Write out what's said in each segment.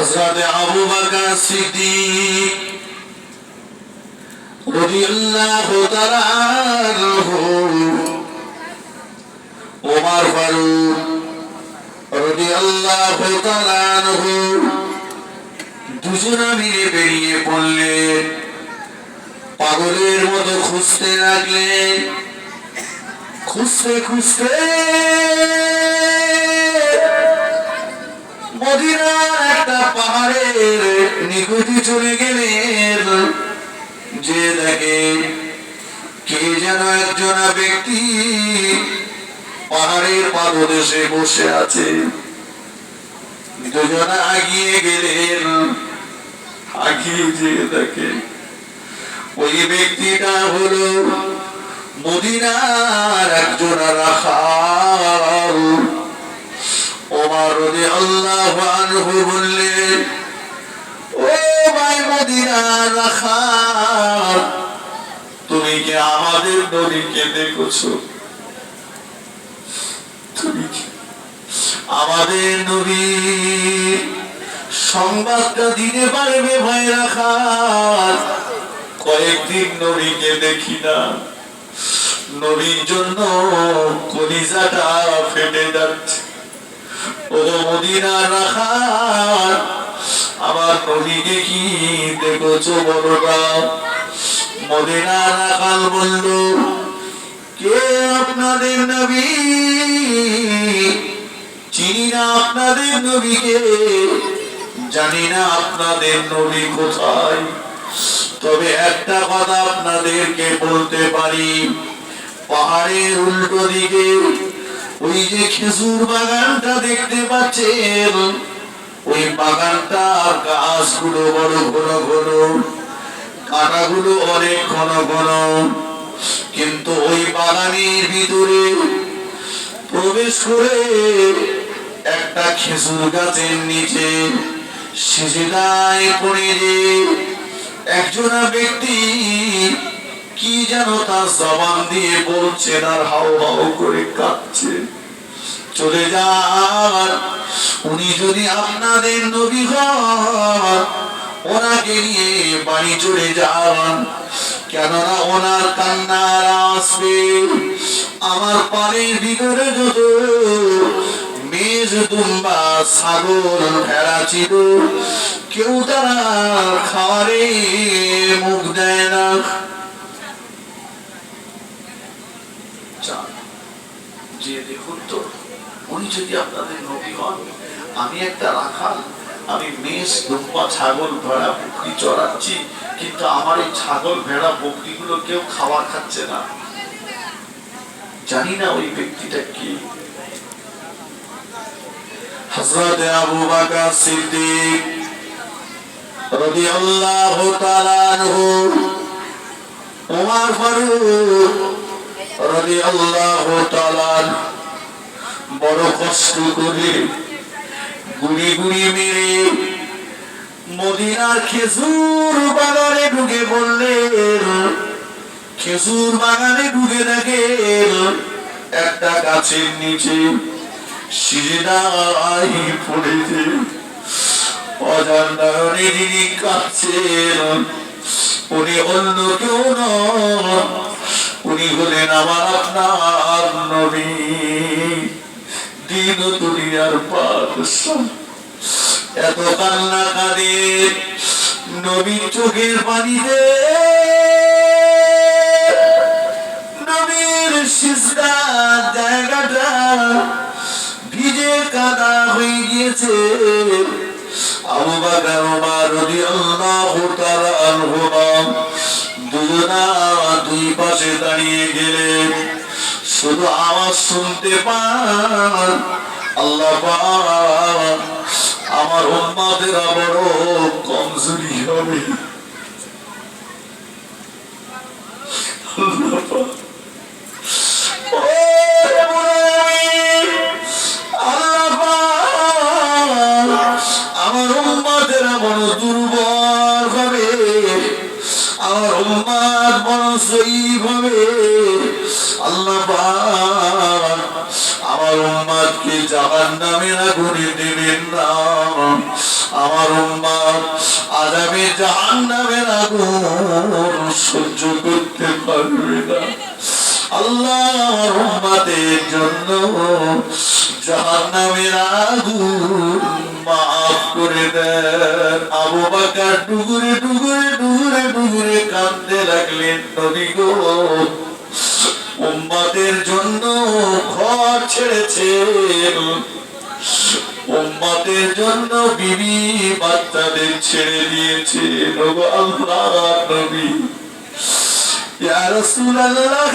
হযরত আবু বকর সিদ্দিক রাদিয়াল্লাহু তাআলা ওমর ফারুক রাদিয়াল্লাহু তাআলা দুজনে মিলে বেরিয়ে পড়লেন, পাগলের মতো খুঁজতে লাগলেন, খুঁজতে খুঁজতে মদিনার একটা পাহাড়ের নিকুতি চলে গেলেন। যে দেখে কে যেন একজন ব্যক্তি পাহাড়ের পাদদেশে বসে আছে। দুজনে আগিয়ে গেলেন। দেখে ওই ব্যক্তিটা হলো মদিনার একজন রাখাল। ওমর রাদিয়াল্লাহু আনহু বললেন, ও ভাই মদিনার রাখাল তুমি কি আমাদের নবীকে দেখেছ? তুমি আমাদের নবী? সংবাদটা দিতে পারবে ভাই রাখাল, কয়েকদিন নবীকে দেখি না। নবীর জন্য কলিজাটা ফেটে যাচ্ছে। মদিনা রাখা আমার নবীকে কি দেখছ বড়টা মদিনা রাখাল বলল, কে আপনাদের নবী? চিনি না আপনাদের নবীকে? জানি না আপনাদের নবী কোথায়। তবে একটা কথা আপনাদেরকে বলতে পারি, পাহাড়ের উল্টো দিকে ওই যে খেজুর বাগানটা দেখতে পাচ্ছেন, ওই বাগানটার গাছগুলো বড় ঘন ঘন, কাঁটাগুলো অনেক ঘন ঘন। কিন্তু ওই বাগানের ভিতরে প্রবেশ করে একটা খেজুর গাছের নিচে সিজদায় পড়ে যে একজনা ব্যক্তি কি যেন তার জবান দিয়ে বলছেন আর হাও হাও করে কাঁদছে। চলে যান। উনি যদি আপনাদের নবী হন, ওনাকে নিয়ে বাড়ি চলে যান। কেননা ওনার কান্নার আসবে। আমার পানির ভিতরে যত মেজ দুম্বা ছাগল ভেড়া ছিল, কেউ তারা খাওয়ারে মুখ দেয় না যান, যে দেখুন তো উনি যদি আপনাদের নবী হন, আমি একটা রাখাল, আমি মেষ দুম্বা ছাগল ভেড়া, বকরি চড়াচ্ছি, কিন্তু আমার এই ছাগল, ভেড়া, বকরিগুলো কেউ খাওয়া খাচ্ছে না। জানি না ওই ব্যক্তিটা কি। হযরত আবু বকর সিদ্দিক রাদিয়াল্লাহু তাআলা আনহু ওমর ফারুক রাদিয়াল্লাহু তাআলা বড় কষ্ট করে গুড়ি গুড়ি মেরে মদিনার খেজুর বাগানে ঢুকে পড়লেন খেজুর বাগানে ঢুকে দেখেন, একটা গাছের নিচে সিজদায় পড়েছে। অজান্তায়নে যিনি কাঁদছেন উনি অন্য কেউ নন উনি হলেন আমার আপনার নবী। দিন দুনিয়ার বাদশাহ এত কান্না কাঁদে নবীর চোখের পানিতে। নবীর সিজদার জায়গাটা ভিজে কাদা হয়ে গিয়েছে। আবু বকর ওমর রাদিয়াল্লাহু তাআলা দুই পাশে দাঁড়িয়ে গেলেন শুধু আওয়াজ শুনতে পান। আল্লাহ আমার উম্মাদেরা বড় কমজোরি হবে। আল্লাহ উম্মাদ বড় জয়ীব হবে আল্লাহ পাক আমার উম্মাদকে জাহান্নামের আগুনে দেবেন না। আমার উম্মাদ আগামী জাহান্নামের আগুন সহ্য করতে পারবে না। আল্লাহ আমার উম্মাদের জন্য জাহান্নামের আগুন মাফ করে দেন আবু বাকার ডুগুরে ডুগুরে ডুগুরে ডুগুরে কাঁদতে লাগলেন নবী গো। উম্মাদের জন্য ঘর ছেড়েছেন। উম্মাদের জন্য বিবি বাচ্চাদের ছেড়ে দিয়েছে নগো আল্লাহ নবী। ইয়া রাসূলুল্লাহ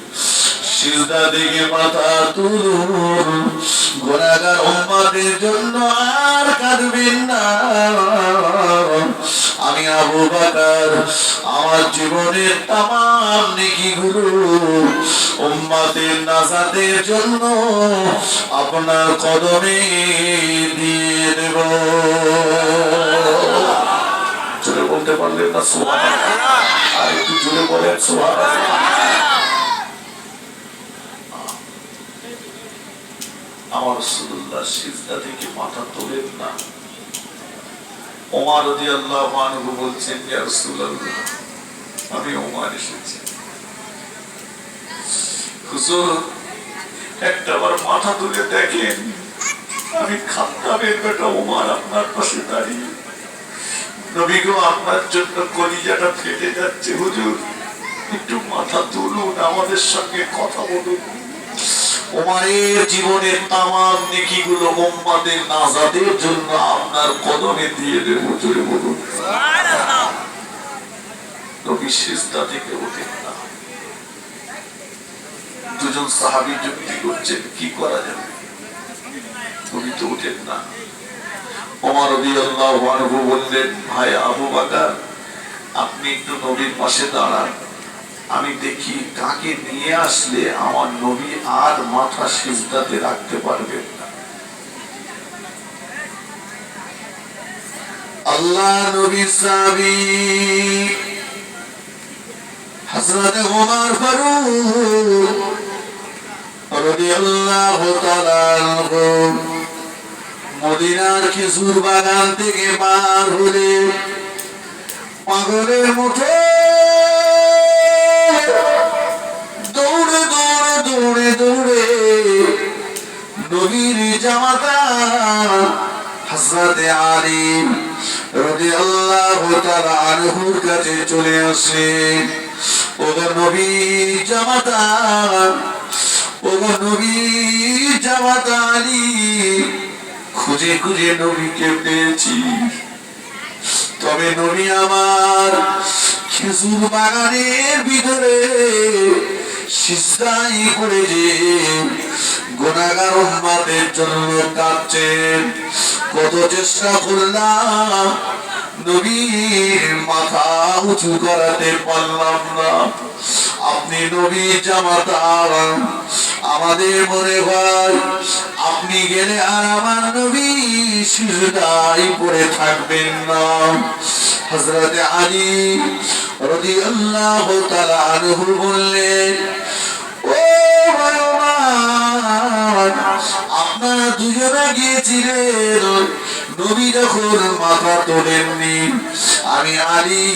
সিজদা দিকে মাথা তুলুন। গোনাগার উম্মাদের জন্য আর কাঁদবেন না। আমি আবু বাকার, আমার জীবনের তামাম নেকি গুরু। উম্মাদের নাজাতের জন্য আপনার কদমে দিয়ে দেব। জোরে বলতে পারলেন না সোহান আর একটু জোরে বলেন সোহান আমার সিজদা থেকে মাথা তোলেন না। আনহু আমি ওমার এসেছি। হুজুর, একটা মাথা তুলে দেখেন, আমি খাত্তাবের বেটা ওমার আপনার পাশে দাঁড়িয়ে। নবী গো, আপনার জন্য কলিজাটা ফেটে যাচ্ছে, হুজুর। একটু মাথা তুলুন, আমাদের সঙ্গে কথা বলুন। ওমারের জীবনের তামাম নেকিগুলো মোহাম্মদের নাজাদের জন্য আপনার কদমে দিয়ে দেব জোরে বলুন। নবী সিজদা থেকে ওঠেন না। দুজন সাহাবী যুক্তি করছেন কি করা যাবে? নবী তো ওঠেন না। ওমর রাদিয়াল্লাহু আনহু বললেন ভাই আবু বকর আপনি একটু নবীর পাশে দাঁড়ান। আমি দেখি কাকে নিয়ে আসলে আমার নবী আর মাথা সিজদাতে রাখতে পারবেন না। আল্লাহ নবী সাবি হযরত ওমর ফারুক রাদিয়াল্লাহু তাআলা আনহু মদিনার খেজুর বাগান থেকে বার হলে পাগলের মুঠে দৌড়ে দৌড়ে নবীর জামাতা হযরতে আলী রাদিয়াল্লাহু তাআলা আনহুর কাছে চলে আসে। ওগো নবী জামাতা, ওগো নবী জামাতা আলী, খুঁজে খুঁজে নবীকে পেয়েছি। তবে নবী আমার খেজুর বাগানের ভিতরে করে যে কত চেষ্টা করলাম, নবীর মাথা উঁচু করাতে পারলাম আপনি নবী জামাতা আমাদের মনে হয় আপনি গেলে আর আমার নবী শিশুটাই পড়ে থাকবেন না। হযরত আলী রবি আল্লাহ তাআলা আনহু বললেন দুজনে গিয়েছিলেন নবী যখন মাথা তোলেননি, আমি আলি,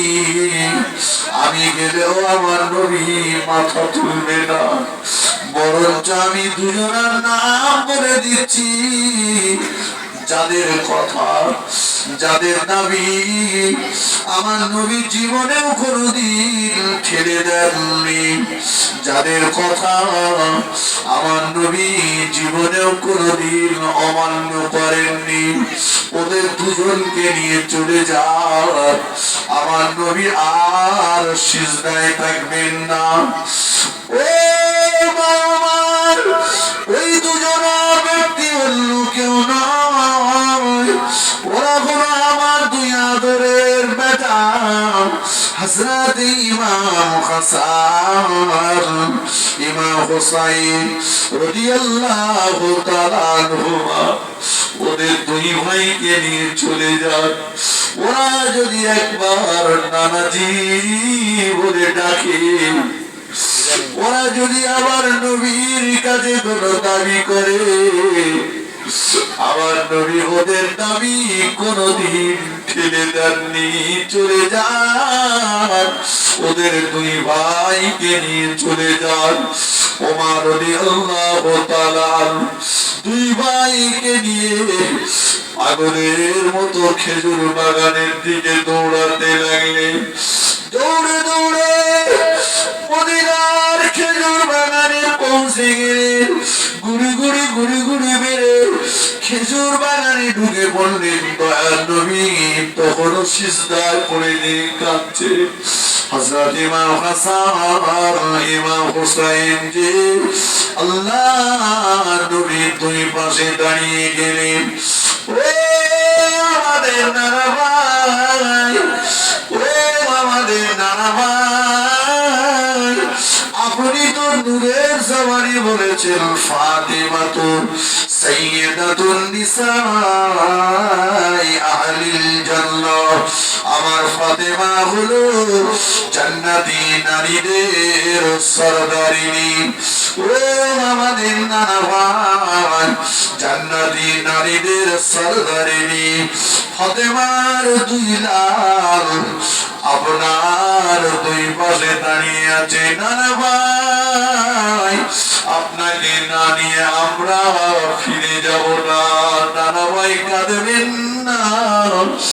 আমি গেলেও আমার নবী মাথা তুলবে না। বরঞ্চ আমি দুজনের নাম বলে দিচ্ছি। যাদের কথা, যাদের দাবি, আমার নবী জীবনেও কোনোদিন ছেড়ে দেননি। যাদের কথা, আমার নবী জীবনেও কোনোদিন অমান্য করেননি। ওদের দুজনকে নিয়ে চলে যাওয়ার আমার নবী আর সিজদায় থাকবেন না। ও আমার ওই দুজনা ব্যক্তি অন্য কেউ নয় ওরা কোনো আমার দুই আদরে হজরত ইমাম হাসান, ইমাম হুসাইন রাদিয়াল্লাহু তাআলা আনহুমা, ওদের দুই ভাইকে নিয়ে চলে যান। ওরা যদি একবার নানাজি বলে ডাকে, ওরা যদি আবার নবীর কাছে কোনো দাবি করে আবার নবী ওদের দাবি কোনদিন ঠেলে দেননি, চলে যান। ওদের দুই ভাইকে নিয়ে চলে যান। ওমার দুই ভাইকে নিয়ে মতো খেজুর বাগানের দিকে দৌড়াতে লাগলেন। দৌড়ে দৌড়ে খেজুর বাগানে পৌঁছে গেলেন গুড়ি গুড়ি গুড়ি গুড়ি বেড়ে খেজুর বাগানে ঢুকে পড়লেন দয়ার নবী, তখনও সিজদায় পড়ে দিয়ে কাঁদছে। হযরত ইমাম হাসান, ইমাম হুসাইন যে আল্লাহ নবীর দুই পাশে দাঁড়িয়ে গেলেন। ও আমাদের নানা ভাই ও আমাদের নানা ভাই আপনি তো নূরের জবানি বলেছেন ফাতেমা তো সাইয়্যিদাতুন নিসাই আহলিল জান্নাহ। আমার ফাতেমা হলো জান্নাতি নারীদের দুই লাল, আপনার দুই পাশে দাঁড়িয়ে আছে নানা আপনাকে না নিয়ে আমরা ফিরে যাব না। ভাই কাঁদবেন না।